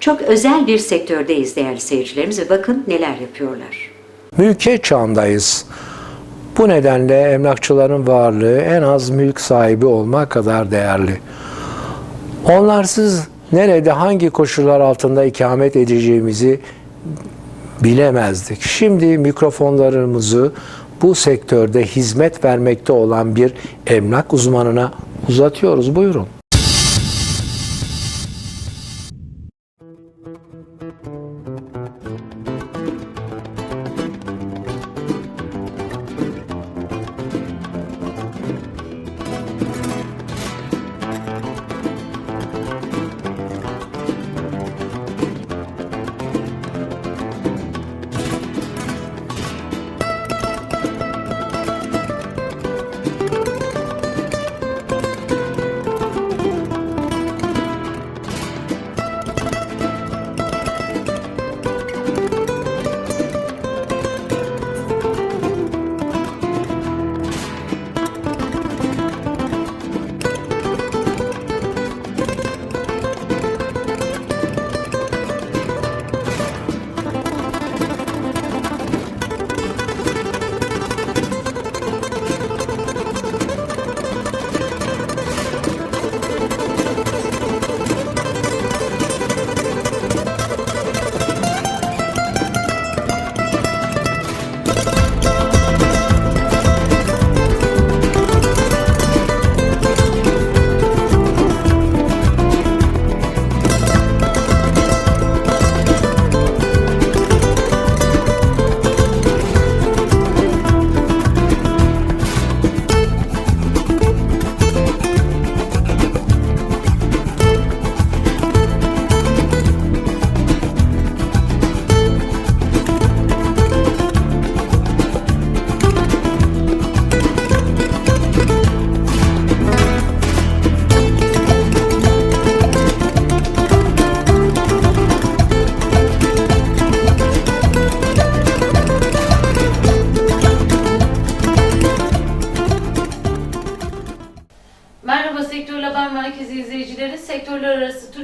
Çok özel bir sektördeyiz değerli seyircilerimiz ve bakın neler yapıyorlar. Mülkiyet çağındayız. Bu nedenle emlakçıların varlığı en az mülk sahibi olmak kadar değerli. Onlarsız nerede hangi koşullar altında ikamet edeceğimizi bilemezdik. Şimdi mikrofonlarımızı bu sektörde hizmet vermekte olan bir emlak uzmanına uzatıyoruz. Buyurun.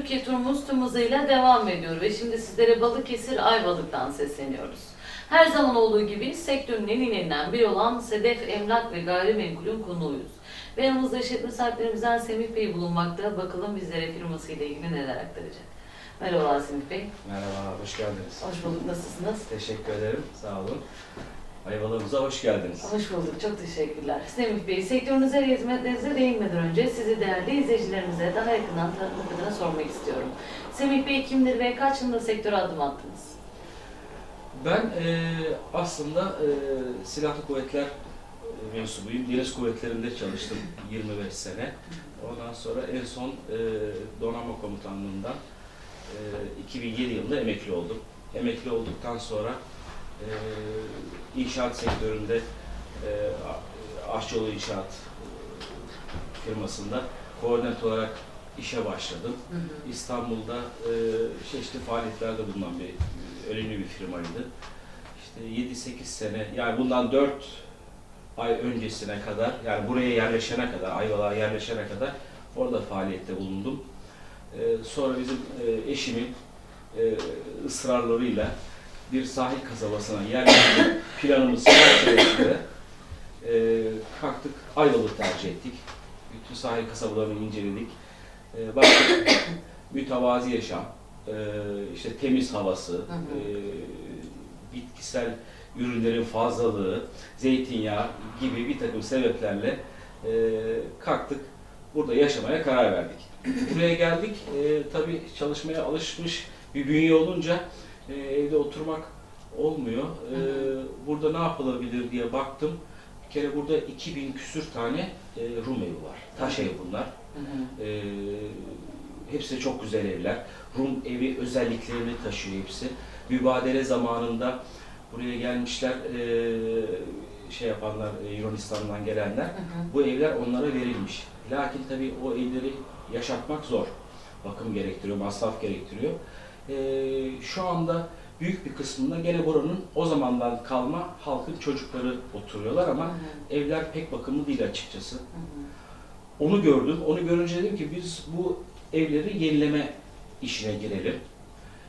Türkiye turumuz tüm hızıyla devam ediyor ve şimdi sizlere Balıkesir Ayvalık'tan sesleniyoruz. Her zaman olduğu gibi sektörün en iyilerinden biri olan Sedef Emlak ve Gayrimenkul'ün konuğuyuz. Ve yanımızda işletme sahiplerimizden Semih Bey bulunmakta. Bakalım bizlere firmasıyla ilgili neler aktaracak. Merhabalar Semih Bey. Merhaba, hoş geldiniz. Hoş bulduk. Nasılsınız? Teşekkür ederim, sağ olun. Ayvalarımıza hoş geldiniz. Hoş bulduk. Çok teşekkürler. Semih Bey, sektörünüze hizmetlerinize değinmeden önce sizi değerli izleyicilerimize daha yakından tanıtmak adına sormak istiyorum. Semih Bey kimdir ve kaç yıldır sektöre adım attınız? Ben e, aslında e, silahlı kuvvetler e, mensubuyum. Deniz kuvvetlerinde çalıştım 25 sene. Ondan sonra en son e, donanma komutanlığından e, 2007 yılında emekli oldum. Emekli olduktan sonra e, inşaat sektöründe e, Aşçıoğlu İnşaat e, firmasında koordinatör olarak işe başladım. İstanbul'da e, çeşitli faaliyetlerde bulunan bir önemli bir firmaydı. İşte 7-8 sene, yani bundan 4 ay öncesine kadar, yani buraya yerleşene kadar, Ayvalık'a yerleşene kadar orada faaliyette bulundum. E, sonra bizim e, eşimin e, ısrarlarıyla bir sahil kasabasına yerleştik. Planımız çerçevesinde e, kalktık, Ayvalık tercih ettik. Bütün sahil kasabalarını inceledik. E, baktık, mütevazi yaşam, e, işte temiz havası, hı. e, bitkisel ürünlerin fazlalığı, zeytinyağı gibi bir takım sebeplerle e, kalktık. Burada yaşamaya karar verdik. Buraya geldik. E, tabii çalışmaya alışmış bir bünye olunca e, evde oturmak olmuyor. E, burada ne yapılabilir diye baktım. Bir kere burada 2000 küsür tane e, Rum evi var. Taş ev bunlar. Hı hı. Ee, hepsi çok güzel evler. Rum evi özelliklerini taşıyor hepsi. Mübadele zamanında buraya gelmişler, ee, şey yapanlar, e, Yunanistan'dan gelenler. Hı hı. Bu evler onlara verilmiş. Lakin tabii o evleri yaşatmak zor. Bakım gerektiriyor, masraf gerektiriyor. Ee, şu anda büyük bir kısmında gene buranın o zamandan kalma halkın çocukları oturuyorlar Hı ama hı. evler pek bakımlı değil açıkçası. Hı hı. Onu gördüm. Onu görünce dedim ki biz bu evleri yenileme işine girelim.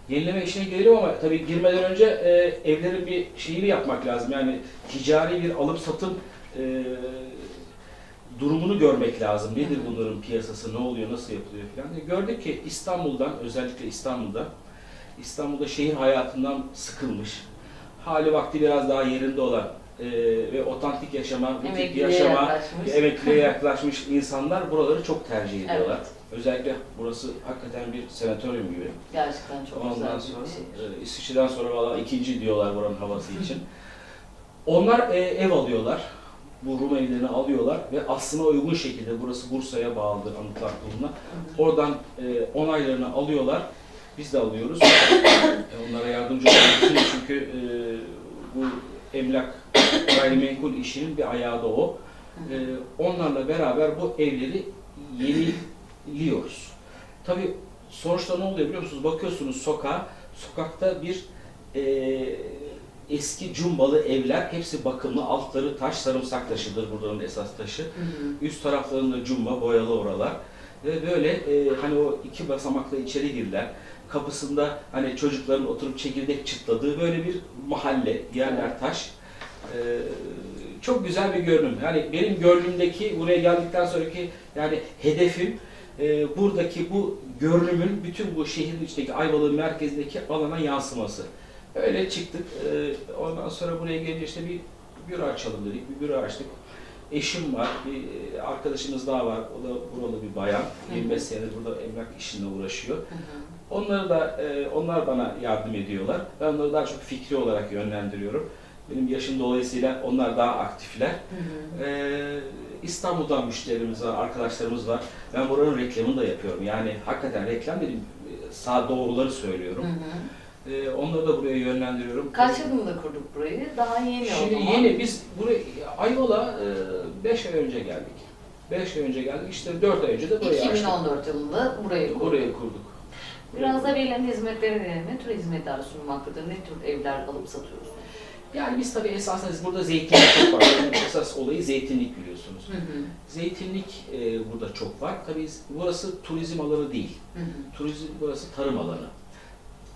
yenileme işine girelim ama tabii girmeden önce e, evlerin bir şeyini yapmak lazım. Yani ticari bir alım satım e, durumunu görmek lazım. Nedir bunların piyasası, ne oluyor, nasıl yapılıyor falan. Gördük ki İstanbul'dan, özellikle İstanbul'da, İstanbul'da şehir hayatından sıkılmış, hali vakti biraz daha yerinde olan e, ve otantik yaşama, butik Emekliliğe yaşama, yaklaşmış. emekliye yaklaşmış insanlar buraları çok tercih ediyorlar. Evet. Özellikle burası hakikaten bir senatoryum gibi. Gerçekten çok Ondan güzel sonra bir şey. e, İsviçre'den sonra valla ikinci diyorlar buranın havası için. Onlar e, ev alıyorlar. Bu Rum evlerini alıyorlar ve aslına uygun şekilde burası Bursa'ya bağlıdır Anıtlar Kurulu'na. Oradan e, onaylarını alıyorlar. Biz de alıyoruz. E, onlara yardımcı olmak için çünkü e, bu emlak gayrimenkul işinin bir ayağı da o. E, onlarla beraber bu evleri yeniliyoruz. Tabii sonuçta ne oluyor biliyor musunuz? Bakıyorsunuz sokağa, sokakta bir e, eski cumbalı evler, hepsi bakımlı, altları taş, sarımsak taşıdır buranın esas taşı. Hı hı. Üst taraflarında cumba, boyalı oralar. Ve böyle e, hani o iki basamakla içeri girdiler. Kapısında hani çocukların oturup çekirdek çıtladığı böyle bir mahalle, yerler taş. E, çok güzel bir görünüm. Yani benim gönlümdeki, buraya geldikten sonraki yani hedefim e, buradaki bu görünümün bütün bu şehrin içindeki Ayvalık'ın merkezindeki alana yansıması. Öyle çıktık. E, ondan sonra buraya gelince işte bir büro açalım dedik. Bir büro açtık. Eşim var, bir e, arkadaşımız daha var. O da buralı bir bayan. 25 senedir burada emlak işinde uğraşıyor. Hı hı. Onları da e, onlar bana yardım ediyorlar. Ben onları daha çok fikri olarak yönlendiriyorum. Benim yaşım dolayısıyla onlar daha aktifler. Hı hı. Ee, İstanbul'dan müşterilerimiz var, arkadaşlarımız var. Ben buranın reklamını da yapıyorum. Yani hakikaten reklam dedim, sağ doğruları söylüyorum. Hı hı. Ee, onları da buraya yönlendiriyorum. Kaç yılında kurduk burayı? Daha yeni Şimdi o zaman. yeni biz buraya Ayvalık'a 5 ay önce geldik. 5 ay önce geldik. İşte 4 ay önce de burayı açtık. 2014 yılında burayı kurduk. Burayı kurduk. Biraz da verilen hizmetleri de ne tür hizmetler sunulmaktadır? Ne tür evler alıp satıyoruz? Yani biz tabii esasen burada zeytinlik çok var. Esas olayı zeytinlik biliyorsunuz. Hı hı. Zeytinlik e, burada çok var. Tabii burası turizm alanı değil. Hı hı. Turizm burası tarım alanı.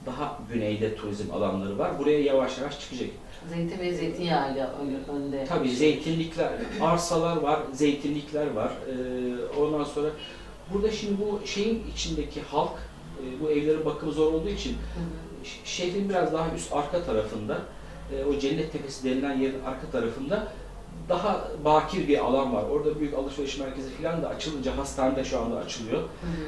Daha güneyde turizm alanları var. Buraya yavaş yavaş çıkacak. Zeytin ve zeytinyağıyla ön- önde. Tabii zeytinlikler, arsalar var, zeytinlikler var. Ee, ondan sonra burada şimdi bu şeyin içindeki halk, e, bu evlerin bakımı zor olduğu için şehrin biraz daha üst arka tarafında, e, o cennet tepesi denilen yerin arka tarafında daha bakir bir alan var. Orada büyük alışveriş merkezi falan da açılınca hastane de şu anda açılıyor. Hı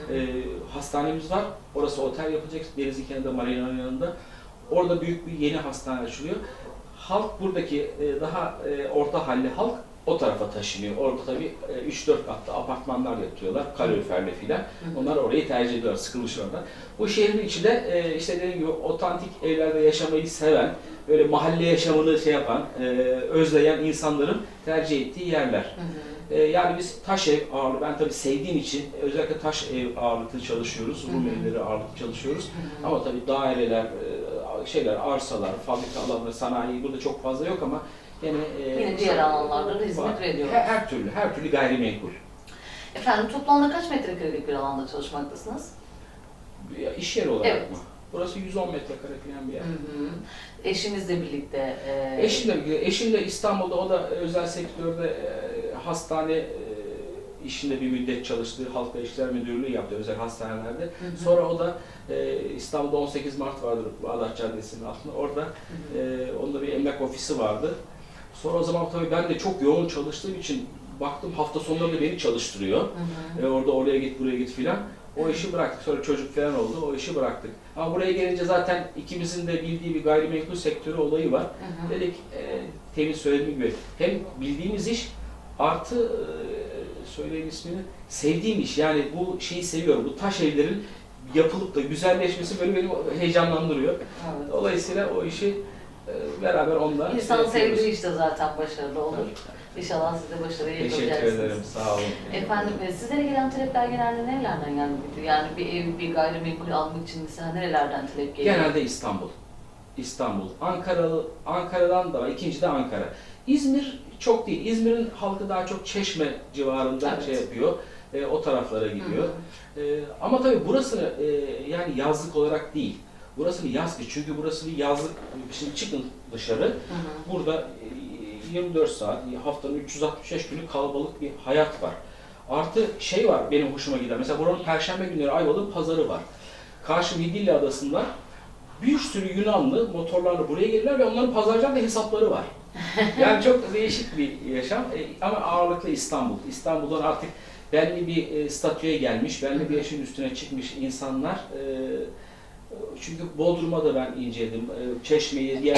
hı. Ee, hastanemiz var. Orası otel yapacak. Denizin kenarında, marinanın yanında. Orada büyük bir yeni hastane açılıyor. Halk buradaki e, daha e, orta halli halk o tarafa taşınıyor. Orada tabii e, 3-4 katlı apartmanlar yapıyorlar. Kaloriferle filan. Onlar orayı tercih ediyorlar. Sıkılmış oradan. Bu şehrin içinde e, işte dediğim gibi otantik evlerde yaşamayı seven, böyle mahalle yaşamını şey yapan, e, özleyen insanların tercih ettiği yerler. Hı hı. Yani biz taş ev ağırlığı, ben tabii sevdiğim için özellikle taş ev ağırlıklı çalışıyoruz, Rum evleri ağırlıklı çalışıyoruz. Hı hı. Ama tabii daireler, e, şeyler, arsalar, fabrika alanları, sanayi burada çok fazla yok ama yine e, Yine diğer alanlarda da hizmet var. veriyoruz. Her, her türlü, her türlü gayrimenkul. Efendim toplamda kaç metrekarelik bir alanda çalışmaktasınız? Ya, İş yeri olarak Evet. mı? Burası 110 metrekare falan bir yer. Hı hı. Eşinizle birlikte. e, Eşimle, eşim de İstanbul'da, o da özel sektörde e, hastane e, işinde bir müddet çalıştı. Halkla İlişkiler Müdürlüğü yaptı özel hastanelerde. hı hı. Sonra o da e, İstanbul'da 18 Mart vardır Bağdat Caddesi'nin altında. Orada Hı hı. e, onda bir emlak ofisi vardı. Sonra o zaman tabii ben de çok yoğun çalıştığım için baktım hafta sonları da beni çalıştırıyor. Hı hı. E, orada oraya git buraya git filan. O işi bıraktık. Sonra çocuk falan oldu. O işi bıraktık. Ama buraya gelince zaten ikimizin de bildiği bir gayrimenkul sektörü olayı var. Hı hı. Dedik e, temin söylediğim gibi hem bildiğimiz iş artı e, söyleyeyim ismini sevdiğim iş. Yani bu şeyi seviyorum. Bu taş evlerin yapılıp da güzelleşmesi böyle beni heyecanlandırıyor. Dolayısıyla o işi beraber onunla İnsan sevdiği işte zaten başarılı olur. Tabii. İnşallah siz de başarıyı Teşekkür yapacaksınız. ederim. Sağ olun. Efendim e, sizlere gelen talepler genelde nerelerden gelmektedir? Yani bir ev, bir gayrimenkul almak için mesela nerelerden talep geliyor? Genelde İstanbul. İstanbul. Ankaralı, Ankara'dan da var. İkinci de Ankara. İzmir çok değil. İzmir'in halkı daha çok Çeşme civarında Evet. şey yapıyor. E, o taraflara Hı gidiyor. hı. E, ama tabii burasını e, yani yazlık olarak değil. Burası bir yaz kış çünkü burası bir yazlık. Şimdi çıkın dışarı. Hı hı. Burada e, 24 saat, haftanın 365 günü kalabalık bir hayat var. Artı şey var benim hoşuma giden. Mesela buranın perşembe günleri Ayvalık'ın pazarı var. Karşı Midilli Adası'nda bir sürü Yunanlı motorlarla buraya gelirler ve onların pazarcılarda hesapları var. Yani çok değişik bir yaşam E, ama ağırlıklı İstanbul. İstanbul'dan artık belli bir e, statüye gelmiş, belli bir yaşın üstüne çıkmış insanlar. e, çünkü Bodrum'a da ben inceledim, e, Çeşme'yi, diğer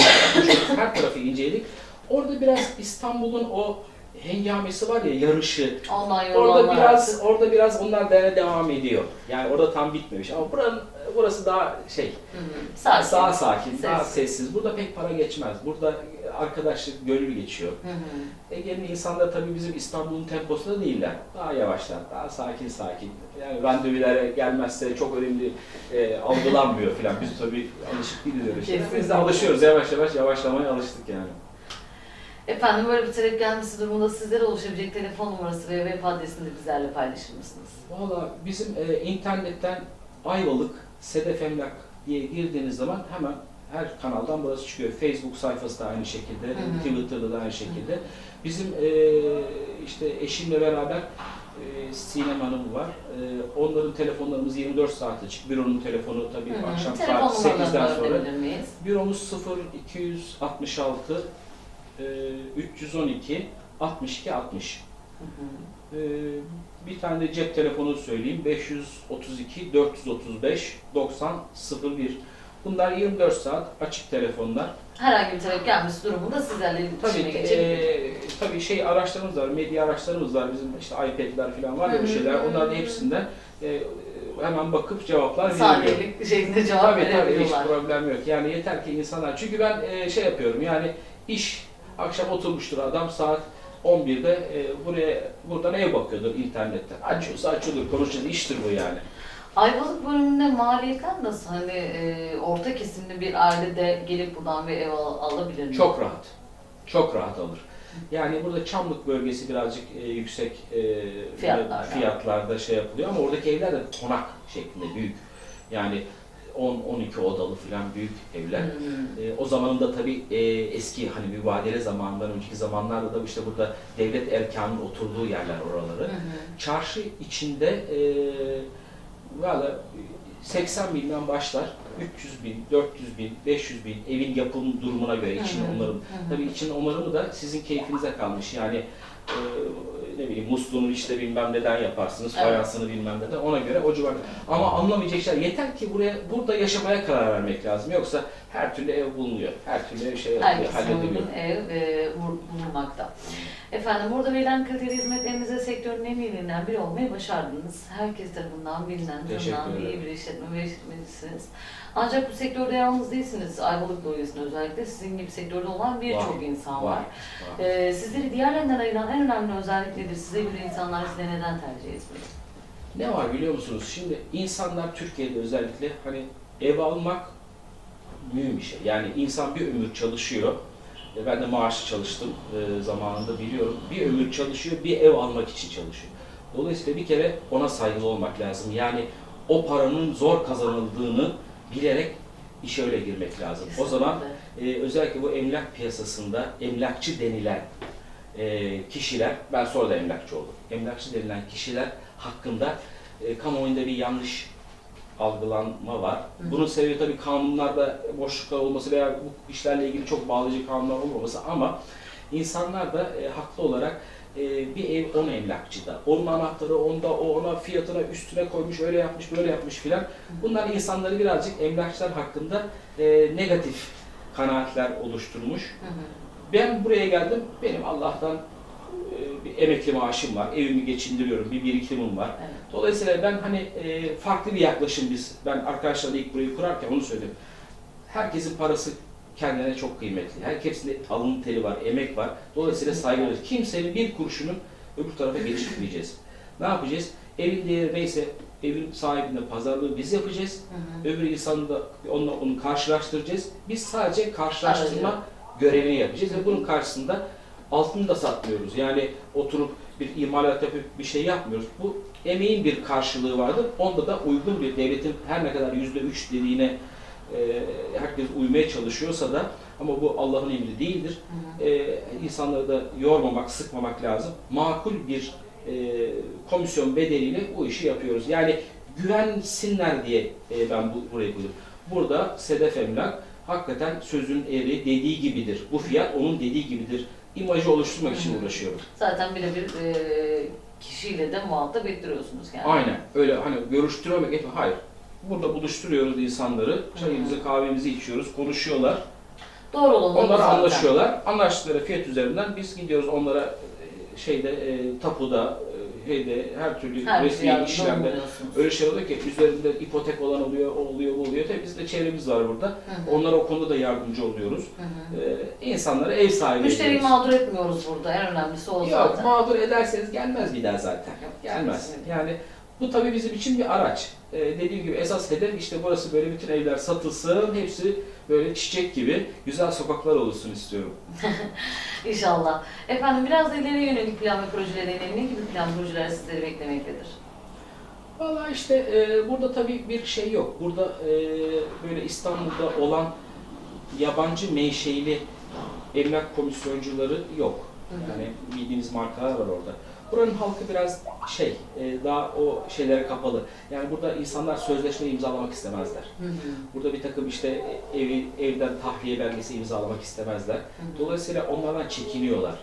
her tarafı inceledik. Orada biraz İstanbul'un o hengamesi var ya, yarışı, Ondan Orada yorulanlar biraz orada biraz onlar da devam ediyor. Yani orada tam bitmemiş ama buranın burası daha şey Hı hı. Sakin. daha sakin, daha Sessiz. sessiz. Burada pek para geçmez. Burada arkadaşlık gönül geçiyor. Ege'nin insanlar tabii bizim İstanbul'un temposunda değiller. Daha yavaşlar, daha sakin sakin. Yani randevulara gelmezse çok önemli e, algılanmıyor falan. Biz tabii alışık değiliz öyle şeylere. Biz de alışıyoruz yavaş yavaş, yavaşlamaya alıştık yani. Efendim böyle bir talep gelmesi durumunda sizlere ulaşabilecek telefon numarası ve web adresini de bizlerle paylaşır mısınız? Valla bizim e, internetten Ayvalık, Sedef Emlak diye girdiğiniz zaman hemen her kanaldan burası çıkıyor. Facebook sayfası da aynı şekilde. Twitter'da da aynı şekilde. Bizim e, işte eşimle beraber e, Sinem Hanım var. E, onların telefonlarımız 24 saat açık. Büronun telefonu tabii Hı hı. akşam Telefon saat numaralarını 8'den sonra. öğrenebilir miyiz? Büromuz 0 266 e, 312 62 60. Hı hı. Ee, bir tane de cep telefonu söyleyeyim. 532 435 90 01. Bunlar 24 saat açık telefonlar. Herhangi bir talep gelmesi durumunda sizlerle Tabii iletişime geçebiliriz. e, tabii şey araçlarımız var, medya araçlarımız var. Bizim işte iPad'ler falan var ya bir şeyler. Onların hepsinden e, hemen bakıp cevaplar veriliyor. Saniyelik şeklinde cevap Tabii tabii hiç verebiliyorlar. problem yok. Yani yeter ki insanlar. Çünkü ben e, şey yapıyorum yani iş akşam oturmuştur adam saat 11'de e, buraya buradan ev bakıyordur internetten. Açıyorsa açılır, konuşacağız. iştir bu yani. Ayvalık bölümünde maliyetler nasıl? Hani e, orta kesimli bir aile de gelip buradan bir ev al- alabilir mi? Çok rahat. Çok rahat alır. Yani burada Çamlık bölgesi birazcık e, yüksek e, Fiyatlarda. fiyatlarda şey yapılıyor ama oradaki evler de konak şeklinde büyük. Yani 10-12 odalı falan büyük evler. Hmm. E, o zamanın da tabii e, eski hani mübadele zamanından önceki zamanlarda da işte burada devlet erkanının oturduğu yerler oraları. Hı hı. Çarşı içinde e, valla 80 binden başlar. 300 bin, 400 bin, 500 bin evin yapım durumuna göre için onarım. Tabii için onarımı da sizin keyfinize kalmış. Yani e, ne bileyim musluğunu işte bilmem neden yaparsınız, Evet. fayansını bilmem neden ona göre o civarda. Ama anlamayacak şeyler yeter ki buraya burada yaşamaya karar vermek lazım. Yoksa her türlü ev bulunuyor. Her türlü şey Herkesin hallediliyor. uygun ev e, bul- bulunmakta. Efendim burada verilen kaliteli hizmetlerinize sektörün en iyilerinden biri olmayı başardınız. Herkes tarafından bilinen, tanınan iyi bir işletme ve işletmecisiniz. Ancak bu sektörde yalnız değilsiniz. Ayvalık bölgesinde özellikle sizin gibi sektörde olan birçok insan var. var. Ee, sizleri diğerlerinden ayıran en önemli özellik nedir? Size göre insanlar size neden tercih etmeli? Ne var biliyor musunuz? Şimdi insanlar Türkiye'de özellikle hani ev almak mühim bir şey. Yani insan bir ömür çalışıyor. E, Ben de maaşlı çalıştım e, zamanında biliyorum. Bir ömür çalışıyor, bir ev almak için çalışıyor. Dolayısıyla bir kere ona saygılı olmak lazım. Yani o paranın zor kazanıldığını bilerek işe öyle girmek lazım. O zaman e, özellikle bu emlak piyasasında emlakçı denilen e, kişiler, ben sonra da emlakçı oldum. Emlakçı denilen kişiler hakkında e, kamuoyunda bir yanlış algılanma var. Hı. Bunun sebebi tabii kanunlarda boşluklar olması veya bu işlerle ilgili çok bağlayıcı kanunlar olmaması ama insanlar da e, haklı olarak e, bir ev on emlakçıda. Onun anahtarı onda, o ona fiyatına üstüne koymuş, öyle yapmış, böyle yapmış filan. Bunlar insanları birazcık emlakçılar hakkında e, negatif kanaatler oluşturmuş. Hı hı. Ben buraya geldim, benim Allah'tan bir emekli maaşım var, evimi geçindiriyorum, bir birikimim var. Evet. Dolayısıyla ben hani e, farklı bir yaklaşım biz, ben arkadaşlarla ilk burayı kurarken onu söyledim. Herkesin parası kendine çok kıymetli. Herkesin alın teri var, emek var. Dolayısıyla saygı duyuyoruz. Kimsenin bir kuruşunu öbür tarafa geçirmeyeceğiz. Ne yapacağız? Evin değeri neyse evin sahibine pazarlığı biz yapacağız. Hı hı. Öbür insanı da onunla onu karşılaştıracağız. Biz sadece karşılaştırma Aracı. görevini yapacağız ve bunun karşısında altını da satmıyoruz. Yani oturup bir imalat yapıp bir şey yapmıyoruz. Bu emeğin bir karşılığı vardır. Onda da uygun bir devletin her ne kadar yüzde üç dediğine e, herkes uymaya çalışıyorsa da ama bu Allah'ın emri değildir. E, insanları da yormamak, sıkmamak lazım. Makul bir e, komisyon bedeliyle bu işi yapıyoruz. Yani güvensinler diye e, ben bu, burayı koydum. Burada Sedef Emlak hakikaten sözün eri dediği gibidir. Bu fiyat onun dediği gibidir. İmajı oluşturmak için uğraşıyorum. Zaten birebir e, kişiyle de muhatap ettiriyorsunuz yani. Aynen. Öyle hani görüştürmemek etme. Hayır. Burada buluşturuyoruz insanları. Çayımızı, kahvemizi içiyoruz. Konuşuyorlar. Doğru olan Onlar zaten. anlaşıyorlar. Anlaştıkları fiyat üzerinden biz gidiyoruz onlara e, şeyde e, tapuda, e, şeyde her türlü Her resmi şey işlemde öyle şey oluyor ki üzerinde ipotek olan oluyor, o oluyor, bu oluyor. Tabii bizim de çevremiz var burada. Hı hı. Onlara o konuda da yardımcı oluyoruz. Hı hı. Ee, insanlara ev sahibi Müşteriyi ediyoruz. mağdur etmiyoruz burada. En önemlisi o Yok, zaten. mağdur ederseniz gelmez daha zaten. Gelmez. kesinlikle. Yani bu tabii bizim için bir araç. Ee, dediğim gibi esas hedef işte burası böyle bütün evler satılsın, hepsi böyle çiçek gibi güzel sokaklar olursun istiyorum. İnşallah. Efendim biraz da ileriye yönelik plan ve projelere inelim. Ne gibi plan projeler sizleri beklemektedir? Valla işte e, burada tabii bir şey yok. Burada e, böyle İstanbul'da olan yabancı menşeili emlak komisyoncuları yok. Hı hı. Yani bildiğiniz markalar var orada. Buranın halkı biraz şey, e, daha o şeylere kapalı. Yani burada insanlar sözleşme imzalamak istemezler. Hı hı. Burada bir takım işte evi evden tahliye belgesi imzalamak istemezler. Dolayısıyla onlardan çekiniyorlar.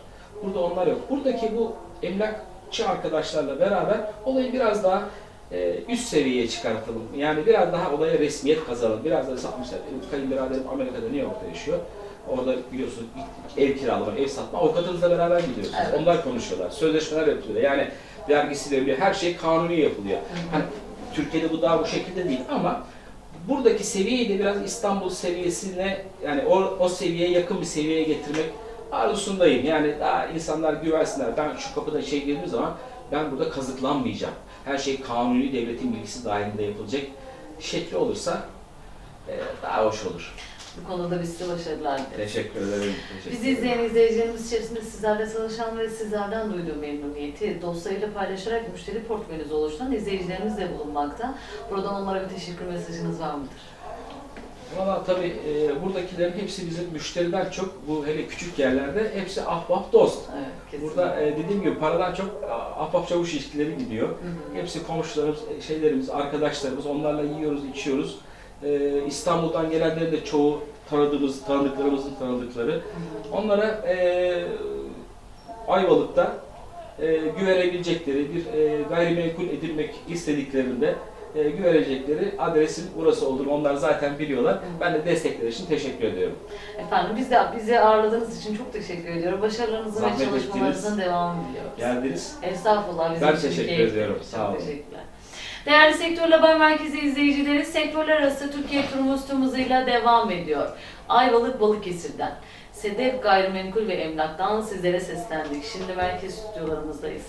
Burada onlar yok. Buradaki bu emlakçı arkadaşlarla beraber olayı biraz daha e, üst seviyeye çıkartalım. Yani biraz daha olaya resmiyet kazanalım. Biraz da satmışlar. Kayınbiraderim Amerika'da New York'ta yaşıyor. Orada biliyorsunuz ev kiralama, ev satma. Avukatınızla beraber gidiyorsunuz. Evet. Onlar konuşuyorlar. Sözleşmeler yapılıyor. Yani vergisi veriliyor. Her şey kanuni yapılıyor. Hani Türkiye'de bu daha bu şekilde değil ama buradaki seviyeyi de biraz İstanbul seviyesine yani o, o seviyeye yakın bir seviyeye getirmek arzusundayım. Yani daha insanlar güvensinler. Ben şu kapıda şey girdiğim zaman ben burada kazıklanmayacağım. Her şey kanuni devletin bilgisi dahilinde yapılacak şekli olursa e, daha hoş olur. Bu konuda biz size başarılar dileriz. Teşekkür ederim. Teşekkür Bizi izleyen izleyicilerimiz içerisinde sizlerle çalışan ve sizlerden duyduğu memnuniyeti dostlarıyla paylaşarak müşteri portföyünüzü oluşturan izleyicilerimiz de bulunmakta. Buradan onlara bir teşekkür mesajınız var mıdır? Valla tabii e, buradakilerin hepsi bizim müşteriden çok bu hele küçük yerlerde hepsi ahbap dost. Evet, kesinlikle. Burada e, dediğim gibi paradan çok ah, ahbap çavuş ilişkileri gidiyor. Hı hı. Hepsi komşularımız, şeylerimiz, arkadaşlarımız. Onlarla yiyoruz, içiyoruz. Ee, İstanbul'dan gelenlerin de çoğu tanıdığımız, tanıdıklarımızın tanıdıkları. Onlara e, Ayvalık'ta e, güvenebilecekleri, bir e, gayrimenkul edilmek istediklerinde e, güvenecekleri adresin burası olduğunu onlar zaten biliyorlar. Ben de destekleri için teşekkür ediyorum. Efendim biz de bizi ağırladığınız için çok teşekkür ediyorum. Başarılarınızın ve Zahmet çalışmalarınızın devamını diliyoruz. Geldiniz. Estağfurullah bizim Ben için teşekkür keyifli. ediyorum. Çok Sağ olun. teşekkürler. Değerli Sektör Haber Merkezi izleyicileri, sektörler arası Türkiye turumuz tüm hızıyla devam ediyor. Ayvalık Balıkesir'den, Sedef Gayrimenkul ve Emlak'tan sizlere seslendik. Şimdi merkez stüdyolarımızdayız.